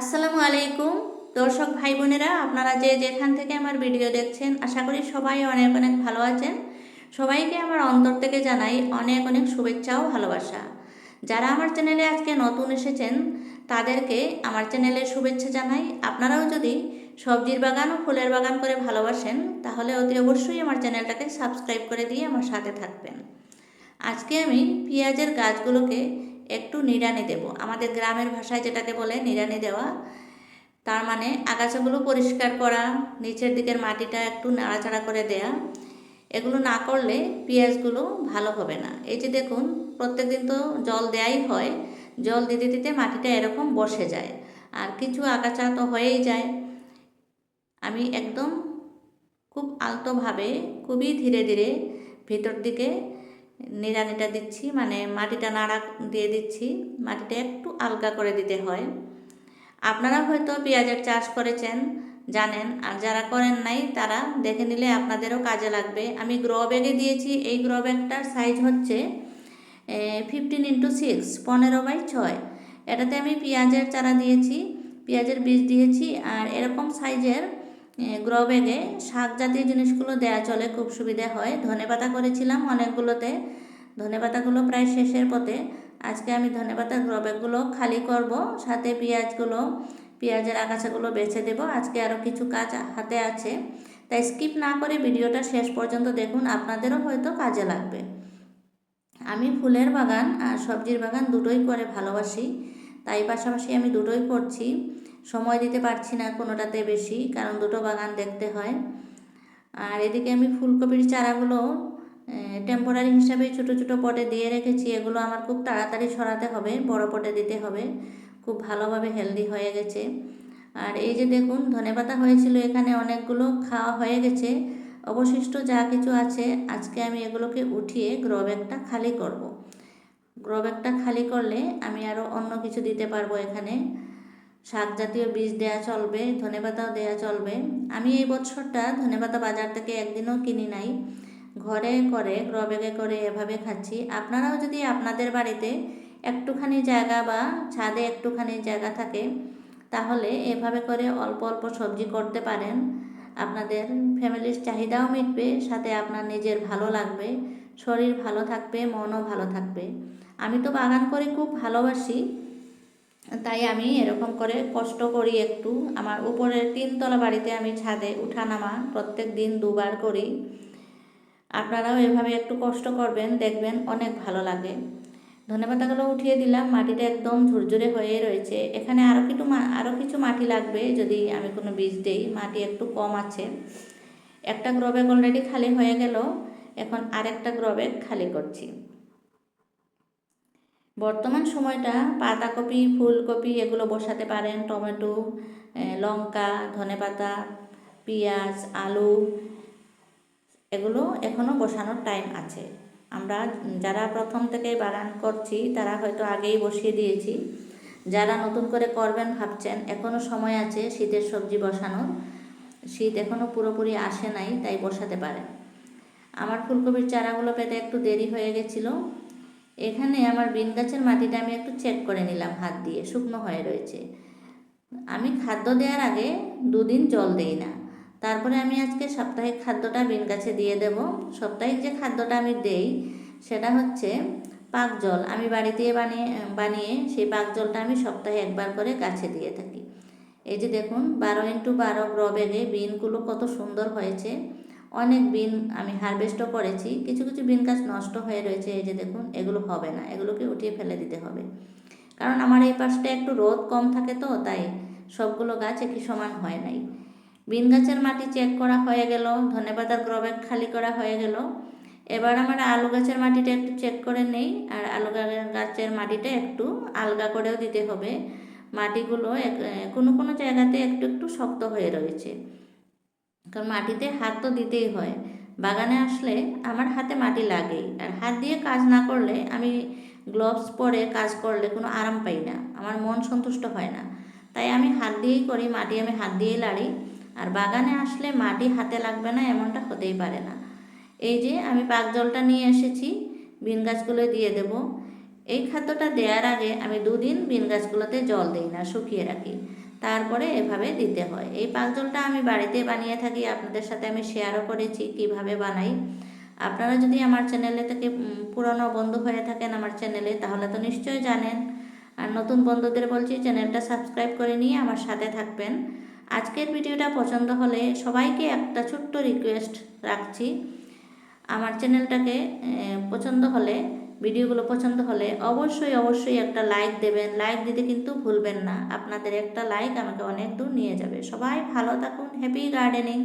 আসসালামু আলাইকুম। দর্শক ভাই বোনেরা আপনারা যে যেখান থেকে আমার ভিডিও দেখছেন, আশা করি সবাই অনেক অনেক ভালো আছেন। সবাইকে আমার অন্তর থেকে জানাই অনেক অনেক শুভেচ্ছা ও ভালোবাসা। যারা আমার চ্যানেলে আজকে নতুন এসেছেন, তাদেরকে আমার চ্যানেলে শুভেচ্ছা জানাই। আপনারাও যদি সবজির বাগান ও ফুলের বাগান করে ভালোবাসেন, তাহলে অতি অবশ্যই আমার চ্যানেলটাকে সাবস্ক্রাইব করে দিয়ে আমার সাথে থাকবেন। আজকে আমি পেঁয়াজের গাছগুলোকে একটু নিড়ানি দেব। আমাদের গ্রামের ভাষায় যেটাকে বলে নিড়ানি দেওয়া, তার মানে আগাছাগুলো পরিষ্কার করা, নিচের দিকের মাটিটা একটু নাড়াচাড়া করে দেয়া। এগুলো না করলে পেঁয়াজগুলো ভালো হবে না। এই যে দেখুন, প্রত্যেকদিন তো জল দেয়াই হয়, জল দিতে দিতে মাটিটা এরকম বসে যায়। আর কিছু আগাছা তো হয়েই যায়। আমি একদম খুব আলতোভাবে, খুবই ধীরে ধীরে ভিতর দিকে নিড়ানিটা দিচ্ছি মানে মাটিটা নাড়া দিয়ে দিচ্ছি, মাটিটা একটু আলগা করে দিতে হয়। আপনারা হয়তো পেঁয়াজের চাষ করেছেন, জানেন, আর যারা করেন নাই, তারা দেখে নিলে আপনাদেরও কাজে লাগবে। আমি গ্রো ব্যাগে দিয়েছি, এই গ্রো ব্যাগটার সাইজ হচ্ছে ফিফটিন ইন্টু সিক্স পনেরো বাই ছয়। এটাতে আমি পেঁয়াজের চারা দিয়েছি, পেঁয়াজের বীজ দিয়েছি, আর এরকম সাইজের গ্রো ব্যাগে শাক জাতীয় জিনিসগুলো দেয়া চলে, খুব সুবিধা হয়। ধনে পাতা করেছিলাম অনেকগুলোতে। ধনে পাতাগুলো প্রায় শেষের পথে। আজকে আমি ধনে পাতার গ্রো ব্যাগগুলো খালি করব, সাথে পেঁয়াজগুলো, পেঁয়াজের আগাছাগুলো বেছে দেব। আজকে আরও কিছু কাজ হাতে আছে। তাই স্কিপ না করে ভিডিওটা শেষ পর্যন্ত দেখুন, আপনাদেরও হয়তো কাজে লাগবে। আমি ফুলের বাগান আর সবজির বাগান দুটোই করে ভালোবাসি। তাই পাশাপাশি আমি দুটোই করছি সময় দিতে পারছি না কোনোটাতে বেশি, কারণ দুটো বাগান দেখতে হয়। আর এদিকে আমি ফুলকপির চারাগুলো টেম্পোরারি হিসাবে ছোটো ছোটো পটে দিয়ে রেখেছি। এগুলো আমার খুব তাড়াতাড়ি সরাতে হবে, বড় পটে দিতে হবে। খুব ভালোভাবে হেলদি হয়ে গেছে। আর এই যে দেখুন ধনেপাতা হয়েছিল এখানে অনেকগুলো, খাওয়া হয়ে গেছে। অবশিষ্ট যা কিছু আছে, আজকে আমি এগুলোকে উঠিয়ে গ্রো ব্যাগটা খালি করব। গ্রো খালি করলে আমি আরও অন্য কিছু দিতে পারব এখানে। শাক জাতীয় বীজ দেয়া চলবে, ধনেপাতাও দেয়া চলবে। আমি এই বছরটা ধনেপাতা বাজার থেকে একদিনও কিনি নাই। ঘরে করে গ্রো করে এভাবে খাচ্ছি। আপনারাও যদি আপনাদের বাড়িতে একটুখানি জায়গা বা ছাদে একটুখানি জায়গা থাকে, তাহলে এভাবে করে অল্প অল্প সবজি করতে পারেন। আপনাদের ফ্যামিলির চাহিদাও মিটবে, সাথে আপনার নিজের ভালো লাগবে। শরীর ভালো থাকবে, মনও ভালো থাকবে। আমি তো বাগান করে খুব ভালোবাসি, তাই আমি এরকম করে কষ্ট করি একটু। আমার উপরের তিনতলা বাড়িতে আমি ছাদে উঠানামা প্রত্যেক দিন দুবার করি। আপনারাও এভাবে একটু কষ্ট করবেন, দেখবেন অনেক ভালো লাগে। ধনেপাতাগুলো উঠিয়ে দিলাম, মাটিটা একদম ঝুরঝুরে হয়ে রয়েছে। এখানে আরও কিছু আরও কিছু মাটি লাগবে, যদি আমি কোনো বীজ দেই। মাটি একটু কম আছে। একটা গ্রোব্যাগ অলরেডি খালি হয়ে গেল। এখন আরেকটা গ্রোব্যাগ খালি করছি। বর্তমান সময়টা পাতাকপি, ফুলকপি এগুলো বসাতে পারেন, টমেটো লঙ্কা, ধনেপাতা, পেঁয়াজ, আলু, এগুলো এখনও বসানোর টাইম আছে। আমরা যারা প্রথম থেকে বাগান করছি, তারা হয়তো আগেই বসিয়ে দিয়েছি। যারা নতুন করে করবেন ভাবছেন এখনও সময় আছে শীতের সবজি বসানোর। শীত এখনও পুরোপুরি আসে নাই, তাই বসাতে পারেন। আমার ফুলকপির চারাগুলো পেতে একটু দেরি হয়ে গেছিল। এখানে আমার বিন গাছের মাটিটা আমি একটু চেক করে নিলাম, হাত দিয়ে, শুকনো হয়ে রয়েছে। আমি খাদ্য দেওয়ার আগে দুদিন জল দেই না। তারপরে আমি আজকে সাপ্তাহিক খাদ্যটা বিন গাছে দিয়ে দেব। সাপ্তাহিক যে খাদ্যটা আমি দেই, সেটা হচ্ছে পাক জল। আমি বাড়িতে বানিয়ে বানিয়ে সেই পাক জলটা আমি সপ্তাহে একবার করে গাছে দিয়ে থাকি। এই যে দেখুন, বারো ইন্টু বারো গ্রো ব্যাগে বিনগুলো কত সুন্দর হয়েছে। অনেক বিন আমি হারভেস্টও করেছি, কিছু কিছু বিন গাছ নষ্ট হয়ে রয়েছে, এই যে দেখুন, এগুলো হবে না, এগুলোকে উঠিয়ে ফেলে দিতে হবে। কারণ আমার এই পাশটা একটু রোদ কম থাকে তো, তাই সবগুলো গাছ একই সমান হয় নাই। বিন গাছের মাটি চেক করা হয়ে গেল ধনেপাতার গ্রোব্যাগ খালি করা হয়ে গেল। এবার আমার আলু গাছের মাটিটা একটু চেক করে নেই, আর আলু গাছের মাটিটা একটু আলগা করেও দিতে হবে। মাটিগুলো কোনো কোনো জায়গাতে একটু একটু শক্ত হয়ে রয়েছে। কারণ মাটিতে হাত তো দিতেই হয়। বাগানে আসলে আমার হাতে মাটি লাগেই। আর হাত দিয়ে কাজ না করলে আমি গ্লোভস পরে কাজ করলে কোনো আরাম পাই না। আমার মন সন্তুষ্ট হয় না। তাই আমি হাত দিয়েই করি, মাটি আমি হাত দিয়েই লাড়ি। আর বাগানে আসলে মাটি হাতে লাগবে না এমনটা হতেই পারে না। এই যে আমি পাক জলটা নিয়ে এসেছি, বিন গাছগুলো দিয়ে দেব। এই খাদ্যটা দেওয়ার আগে আমি দুদিন বিন গাছগুলোতে জল দিই না, শুকিয়ে রাখি। তারপরে এভাবে দিতে হয়। এই পাক জলটা আমি বাড়িতে বানিয়ে থাকি, আপনাদের সাথে আমি শেয়ারও করেছি কীভাবে বানাই। আপনারা যদি আমার চ্যানেলে থেকে পুরনো বন্ধু হয়ে থাকেন আমার চ্যানেলে তাহলে তো নিশ্চয়ই জানেন। আর নতুন বন্ধুদের বলছি চ্যানেলটা সাবস্ক্রাইব করে নিয়ে আমার সাথে থাকবেন। আজকের ভিডিওটা পছন্দ হলে সবাইকে একটা ছোট্ট রিকোয়েস্ট রাখছি। আমার চ্যানেলটাকে পছন্দ হলে ভিডিওগুলো পছন্দ হলে অবশ্যই অবশ্যই একটা লাইক দেবেন। লাইক দিতে কিন্তু ভুলবেন না। আপনাদের একটা লাইক আমাকে অনেক দূর নিয়ে যাবে। সবাই ভালো থাকুন। Happy gardening